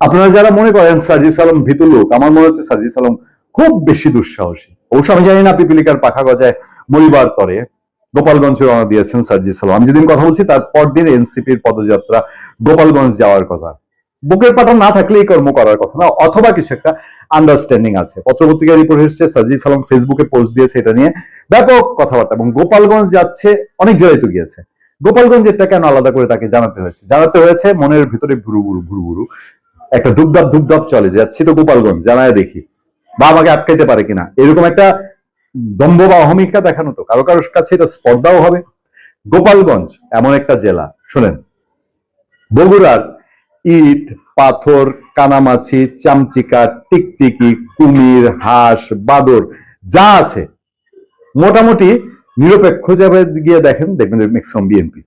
আপনারা যারা মনে করেন সাজিস আলম ভীতু লোক, আমার মনে হচ্ছে সাজিস আলম খুব বেশি দুঃসাহসী। অবশ্য আমি জানি না পিপিলিকার পাখা গজায় মরিবার তরে গোপালগঞ্জে রওনা দিয়েছেন সাজিস আলম। আমি যেদিন কথা বলছি, তার পরদিন এনসিপির পদযাত্রা গোপালগঞ্জ যাওয়ার কথা। বুকের পাঠন না থাকলে এই কর্ম করার কথা না, অথবা কিছু একটা আন্ডারস্ট্যান্ডিং আছে। পত্রপত্রিকার রিপোর্ট এসেছে, সাজিস আলম ফেসবুকে পোস্ট দিয়েছে এটা নিয়ে ব্যাপক কথাবার্তা এবং গোপালগঞ্জ যাচ্ছে, অনেক জায়গায় তো গিয়েছে। গোপালগঞ্জেরটা কেন আলাদা করে তাকে জানাতে হয়েছে? জানাতে হয়েছে মনের ভিতরে ভুরু ভুরু ভুরু ভুরু। একটা ধুপধাপ ধুপধাপ চলে, যাচ্ছি তো গোপালগঞ্জ, জানায় দেখি। বা আমাকে আটকাইতে পারে কিনা। এরকম একটা দম্ভ বা অহমিকা দেখানো তো, কারও কারোর কাছে এটা স্পর্ধাও হবে। গোপালগঞ্জ এমন একটা জেলা, শোনেন। বগুড়ার ইট, পাথর, কানামাছি, চামচিকা, টিকটিকি, কুমির, হাঁস, বাদর, যা আছে, মোটামুটি নিরপেক্ষ যাবে গিয়ে দেখেন, দেখবেন ম্যাক্সিমাম বিএনপি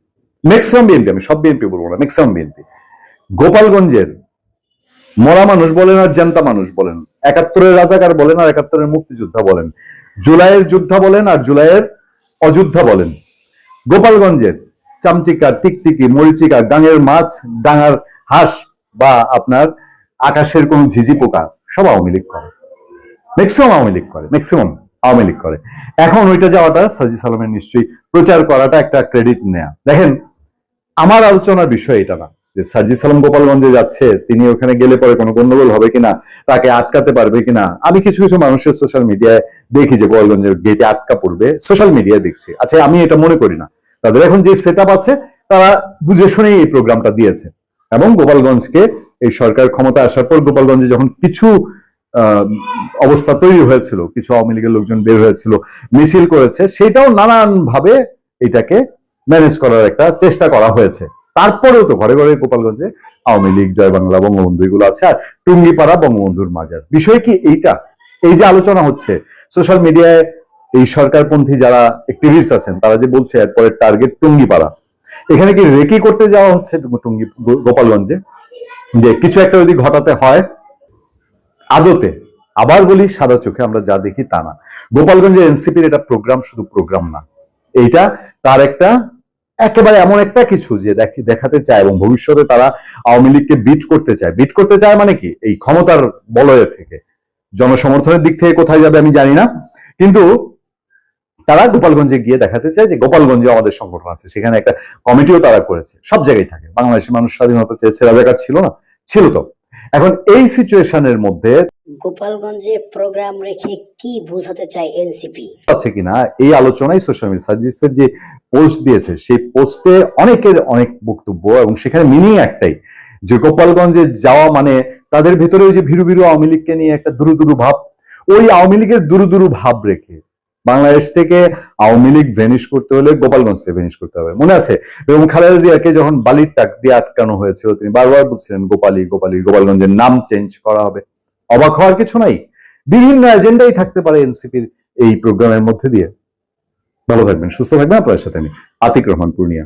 ম্যাক্সিমাম বিএনপি আমি সব বিএনপি বলব না ম্যাক্সিমাম বিএনপি গোপালগঞ্জের মরা মানুষ বলেন আর জ্যান্তা মানুষ বলেন। একাত্তরের রাজাকার বলেন আর একাত্তরের মুক্তিযোদ্ধা বলেন। জুলাইয়ের যোদ্ধা বলেন আর জুলাইয়ের অযোধ্যা বলেন। গোপালগঞ্জের চামচিকা, টিকটিকি, মরিচিকা গাঙের মাছ, ডাঙার হাঁস বা আপনার আকাশের কোন ঝিঝি পোকা সব আওয়ামী লীগ করে। ম্যাক্সিমাম আওয়ামী লীগ করে ম্যাক্সিমাম আওয়ামী লীগ করে। এখন ওইটা যাওয়াটা সাজি সালামের নিশ্চয়ই প্রচার করাটা একটা ক্রেডিট নেয়া। দেখেন, আমার আলোচনার বিষয় এটা না। যে সাজি সালাম গোপালগঞ্জে যাচ্ছে, তিনি ওখানে গেলে পরে কোনো গন্ডগোল হবে কিনা, তাকে আটকাতে পারবে কিনা, আমি কিছু কিছু মানুষের সোশ্যাল মিডিয়ায় দেখি যে গোপালগঞ্জের গেটে আটকা পড়বে সোশ্যাল মিডিয়ায় দেখছি। আচ্ছা আমি এটা মনে করি না। তাদের এখন যে সেট আছে, তারা বুঝে শুনেই এই প্রোগ্রামটা দিয়েছে। এবং গোপালগঞ্জকে এই সরকার ক্ষমতা আসার পর গোপালগঞ্জে যখন কিছু অবস্থা তৈরি হয়েছিল, কিছু আওয়ামী লীগের লোকজন বের হয়েছিল, মিছিল করেছে, সেটাও নানান ভাবে এটাকে ম্যানেজ করার একটা চেষ্টা করা হয়েছে। তারপরেও তো ঘরে ঘরে গোপালগঞ্জে আওয়ামী লীগ, জয় বাংলা, বঙ্গবন্ধু এগুলো আছে আর টুঙ্গিপাড়া, বঙ্গবন্ধুর মাজার। বিষয় কি এইটা? এই যে আলোচনা হচ্ছে সোশ্যাল মিডিয়ায় এই সরকারপন্থী যারা অ্যাক্টিভিস্ট আছেন, তারা যে বলছে এরপরে টার্গেট টুঙ্গিপাড়া। এখানে কি রেকি করতে যাওয়া হচ্ছে টুঙ্গি গোপালগঞ্জে? যে কিছু একটা যদি ঘটাতে হয়, আদতে। আবার বলি, সাদা চোখে আমরা যা দেখি তা না। গোপালগঞ্জে এনসিপির এটা প্রোগ্রাম শুধু প্রোগ্রাম না। এইটা তার একটা একেবারে এমন একটা কিছু যে দেখি- দেখাতে চায় এবং ভবিষ্যতে তারা আওয়ামী লীগকে বিট করতে চায়। বিট করতে চায় মানে কি? এই ক্ষমতার বলয়ের থেকে। জনসমর্থনের দিক থেকে কোথায় যাবে আমি জানি না। কিন্তু তারা গোপালগঞ্জে গিয়ে দেখাতে চায় যে গোপালগঞ্জে আমাদের সংগঠন আছে। সেখানে একটা কমিটিও তারা করেছে। সব জায়গায় থাকে। বাংলাদেশের মানুষ স্বাধীনতা চেয়েছে, রাজাকার ছিল না। ছিল তো। এখন এই সিচুয়েশনের মধ্যে গোপালগঞ্জে প্রোগ্রাম রেখে কি বোঝাতে চায় এনসিপি আছে কিনা এই আলোচনায় সোশ্যাল মিডিয়া সার্জিসের যে পোস্ট দিয়েছে সেই পোস্টে অনেকের অনেক বক্তব্য এবং সেখানে মিনিং একটাই যে গোপালগঞ্জে যাওয়া মানে তাদের ভেতরে ওই যে ভীরু ভীরু আওয়ামী লীগকে নিয়ে একটা দুরু দুরু ভাব ওই আওয়ামী লীগের দুরু দুরু ভাব রেখে বাংলাদেশ থেকে আওয়ামী লীগ ভেনিশ করতে হলে গোপালগঞ্জ থেকে ভেনিশ করতে হবে। মনে আছে? এবং খালেদা জিয়াকে যখন বালির টাক দিয়ে আটকানো হয়েছিল, তিনি বারবার বলছিলেন, গোপালী গোপালী, গোপালগঞ্জের নাম চেঞ্জ করা হবে। অবাক হওয়ার কিছু নাই? বিভিন্ন এজেন্ডাই থাকতে পারে এনসিপির এই প্রোগ্রামের মধ্যে দিয়ে। ভালো থাকবেন, সুস্থ থাকবেন। আপনার সাথে আমি আতিক রহমান, পূর্ণিয়া।